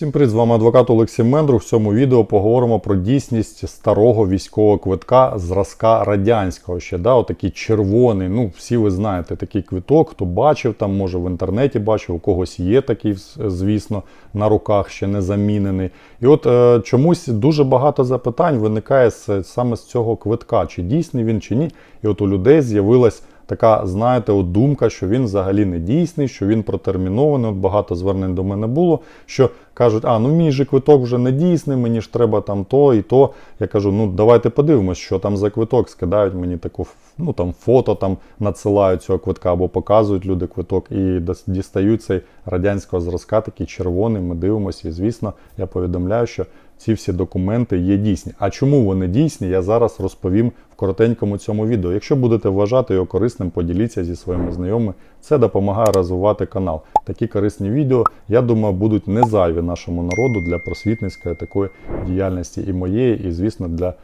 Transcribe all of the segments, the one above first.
Всім привіт, з вами адвокат Олексій Мендрух. В цьому відео поговоримо про дійсність старого військового квитка зразка радянського. Ще да, отакий червоний. Ну, всі ви знаєте, такий квиток. Хто бачив, там може в інтернеті бачив, у когось є такий, звісно, на руках ще не замінений. І от е, чомусь дуже багато запитань виникає з, саме з цього квитка, чи дійсний він, чи ні. І от у людей з'явилась така, знаєте, от думка, що він взагалі не дійсний, що він протермінований. От багато звернень до мене було, що кажуть, а ну мій же квиток вже не дійсний, мені ж треба там то і то. Я кажу, ну давайте подивимось, що там за квиток. Скидають мені таку ну там фото там надсилають цього квитка або показують люди квиток і дістають цей радянського зразка, такий червоний. Ми дивимося, і звісно, я повідомляю, що ці всі документи є дійсні. А чому вони дійсні, я зараз розповім в коротенькому цьому відео. Якщо будете вважати його корисним, поділіться зі своїми знайомими. Це допомагає розвивати канал. Такі корисні відео, я думаю, будуть не зайві нашому народу для просвітницької такої діяльності і моєї, і звісно, для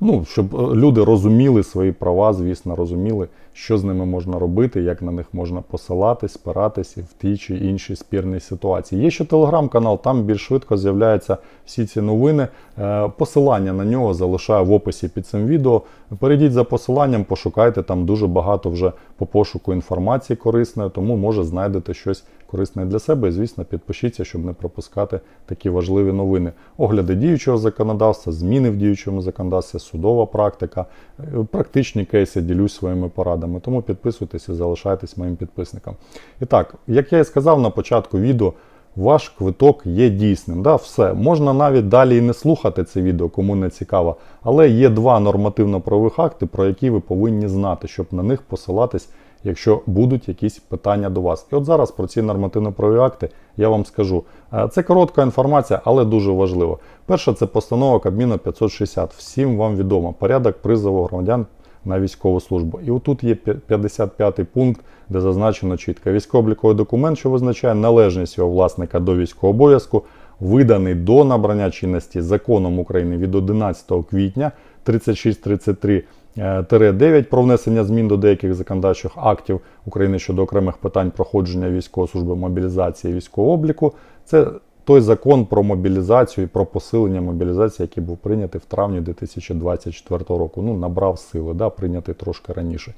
ну, щоб е, люди розуміли свої права, звісно, розуміли, що з ними можна робити, як на них можна посилатись, спиратись в тій чи іншій спірній ситуації. Є ще телеграм-канал, там більш швидко з'являються всі ці новини. Е, Посилання на нього залишаю в описі під цим відео. Перейдіть за посиланням, пошукайте там дуже багато вже по пошуку інформації корисної, тому може знайдете щось корисне для себе. І звісно, підпишіться, щоб не пропускати такі важливі новини. Огляди діючого законодавства, зміни в діючому законодавстві, судова практика, е, практичні кейси ділюсь своїми порадами. Тому підписуйтесь і залишайтесь моїм підписником. І так, як я і сказав на початку відео. Ваш квиток є дійсним. Да, Все. Можна навіть далі і не слухати це відео, кому не цікаво. Але є два нормативно-правових акти, про які ви повинні знати, щоб на них посилатись, якщо будуть якісь питання до вас. І от зараз про ці нормативно-правові акти я вам скажу. Е, Це коротка інформація, але дуже важливо. Перше, це постанова Кабміну 560. Всім вам відомо. Порядок призову громадян на військову службу. І отут є 55 пункт, де зазначено чітко військово-обліковий документ, що визначає належність його власника до військового обов'язку, виданий до набрання чинності законом України від 11 квітня 3633 9 про внесення змін до деяких законодавчих актів України щодо окремих питань проходження військової служби мобілізації військового обліку. Це той закон про мобілізацію і про посилення мобілізації, який був прийнятий в травні 2024 року. Ну, набрав сили, да, прийнятий трошки раніше.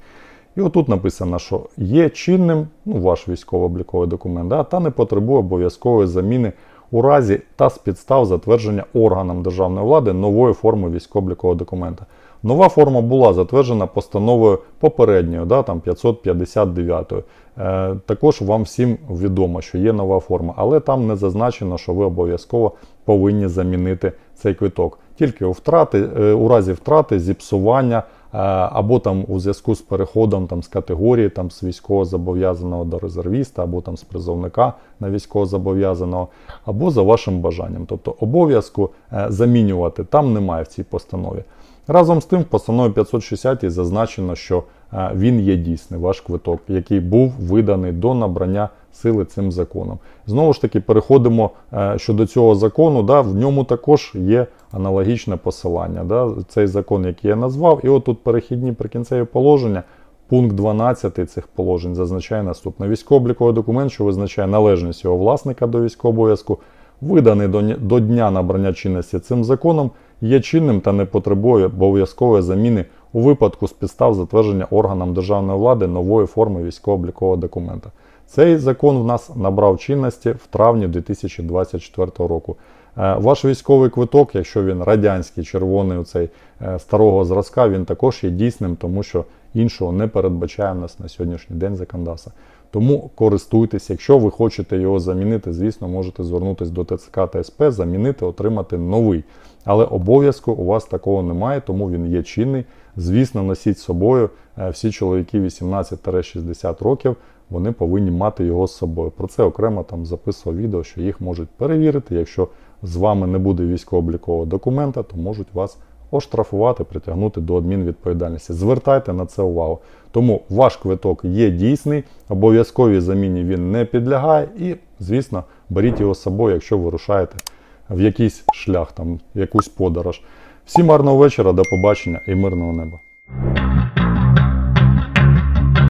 І отут написано, що є чинним ну, ваш військово-обліковий документ, да, та не потребує обов'язкової заміни у разі та з підстав затвердження органом державної влади нової форми військово-облікового документа. Нова форма була затверджена постановою попередньою, да, там 559. Е, також вам всім відомо, що є нова форма, але там не зазначено, що ви обов'язково повинні замінити цей квиток. Тільки у втрати, е, у разі втрати, зіпсування е, або там у зв'язку з переходом там, з категорії там, з військовозобов'язаного до резервіста, або там з призовника на військовозобов'язаного, або за вашим бажанням. Тобто обов'язку е, замінювати там немає в цій постанові. Разом з тим, в постанові 560 зазначено, що е, він є дійсний, ваш квиток, який був виданий до набрання сили цим законом. Знову ж таки, переходимо е, щодо цього закону. Да, в ньому також є аналогічне посилання. Да, цей закон, який я назвав, і отут перехідні прикінцеві положення. Пункт 12 цих положень зазначає наступне: військово-обліковий документ, що визначає належність його власника до військового обов'язку, виданий до, до дня набрання чинності цим законом, є чинним та не потребує обов'язкової заміни у випадку з підстав затвердження органам державної влади нової форми військово-облікового документа. Цей закон в нас набрав чинності в травні 2024 року. Е, Ваш військовий квиток, якщо він радянський, червоний, оцей е, старого зразка, він також є дійсним, тому що іншого не передбачає в нас на сьогоднішній день законодавства. Тому користуйтесь, якщо ви хочете його замінити, звісно, можете звернутися до ТЦК та СП, замінити, отримати новий. Але обов'язку у вас такого немає, тому він є чинний. Звісно, носіть з собою. Е, Всі чоловіки 18-60 років вони повинні мати його з собою. Про це окремо там записував відео, що їх можуть перевірити. Якщо з вами не буде військово-облікового документа, то можуть вас оштрафувати, притягнути до адмінвідповідальності. Звертайте на це увагу. Тому ваш квиток є дійсний, обов'язковій заміні він не підлягає, і, звісно, беріть його з собою, якщо вирушаєте в якийсь шлях, там, якусь подорож. Всім гарного вечора, до побачення і мирного неба.